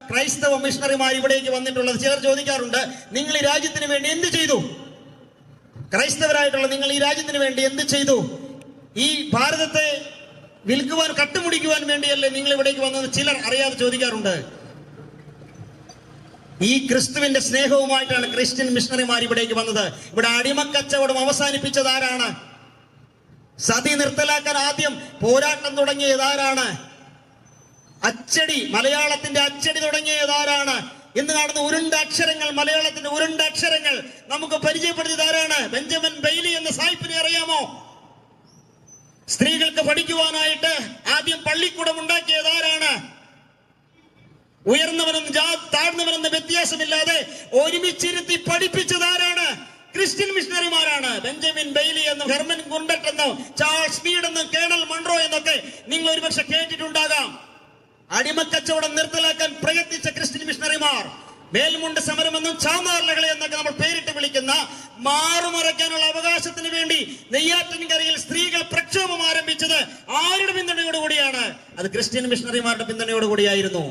ക്രൈസ്തവ മിഷണറിമാർ ഇവിടേക്ക് വന്നിട്ടുള്ളത് ചിലർ ചോദിക്കാറുണ്ട് നിങ്ങൾ ഈ രാജ്യത്തിന് വേണ്ടി എന്ത് ചെയ്തു? ക്രൈസ്തവരായിട്ടുള്ള നിങ്ങൾ ഈ രാജ്യത്തിന് വേണ്ടി എന്ത് ചെയ്തു? ഈ ഭാരതത്തെ വിൽക്കുവാൻ കട്ടുമുടിക്കുവാൻ വേണ്ടിയല്ലേ നിങ്ങൾ ഇവിടേക്ക് വന്നത്? ചിലർ അറിയാതെ ചോദിക്കാറുണ്ട്. ഈ ക്രിസ്തുവിന്റെ സ്നേഹവുമായിട്ടാണ് ക്രിസ്ത്യൻ മിഷണറിമാർ ഇവിടേക്ക് വന്നത്. ഇവിടെ അടിമക്കച്ചവടം അവസാനിപ്പിച്ചത് ആരാണ്? സതി നിർത്തലാക്കാൻ ആദ്യം പോരാട്ടം തുടങ്ങിയത് ആരാണ്? അച്ചടി മലയാളത്തിന്റെ അച്ചടി തുടങ്ങിയത് ആരാണ്? ഇന്ന് കാണുന്ന ഉരുണ്ട അക്ഷരങ്ങൾ മലയാളത്തിന്റെ ഉരുണ്ട അക്ഷരങ്ങൾ നമുക്ക് പരിചയപ്പെടുത്തിയത് ആരാണ്? ബെഞ്ചമിൻ ബെയ്ലി എന്ന സായിപ്പിനെ അറിയാമോ? സ്ത്രീകൾക്ക് പഠിക്കുവാനായിട്ട് ആദ്യം പള്ളിക്കൂടം ഉണ്ടാക്കിയത് ആരാണ്? ഉയർന്നവനെന്ന് ജാ- താഴ്ന്നവനെന്ന് വ്യത്യാസമില്ലാതെ ഒരുമിച്ചിരുത്തി പഠിപ്പിച്ചത് ആരാണ്? ക്രിസ്ത്യൻ മിഷണറിമാരാണ്. ബെഞ്ചമിൻ ബെയ്ലി എന്നും ഹെർമൻ ഗുണ്ടറ്റ് എന്നും ചാൾസ് മീഡ് എന്നും കേണൽ മൺറോ എന്നൊക്കെ നിങ്ങൾ ഒരുപക്ഷെ കേട്ടിട്ടുണ്ടാകാം അടിമക്കച്ചവടം നിർത്തലാക്കാൻ പ്രയത്നിച്ച ക്രിസ്ത്യൻ മിഷണറിമാർ മേൽമുണ്ട് സമരമെന്നും ചാമാർലകളെ എന്നൊക്കെ നമ്മൾ പേരിട്ട് വിളിക്കുന്ന മാറുമറയ്ക്കാനുള്ള അവകാശത്തിന് വേണ്ടി നെയ്യാറ്റിൻകരയിൽ സ്ത്രീകൾ പ്രക്ഷോഭം ആരംഭിച്ചത് ആരുടെ പിന്തുണയോടുകൂടിയാണ്? അത് ക്രിസ്ത്യൻ മിഷണറിമാരുടെ പിന്തുണയോടുകൂടിയായിരുന്നു.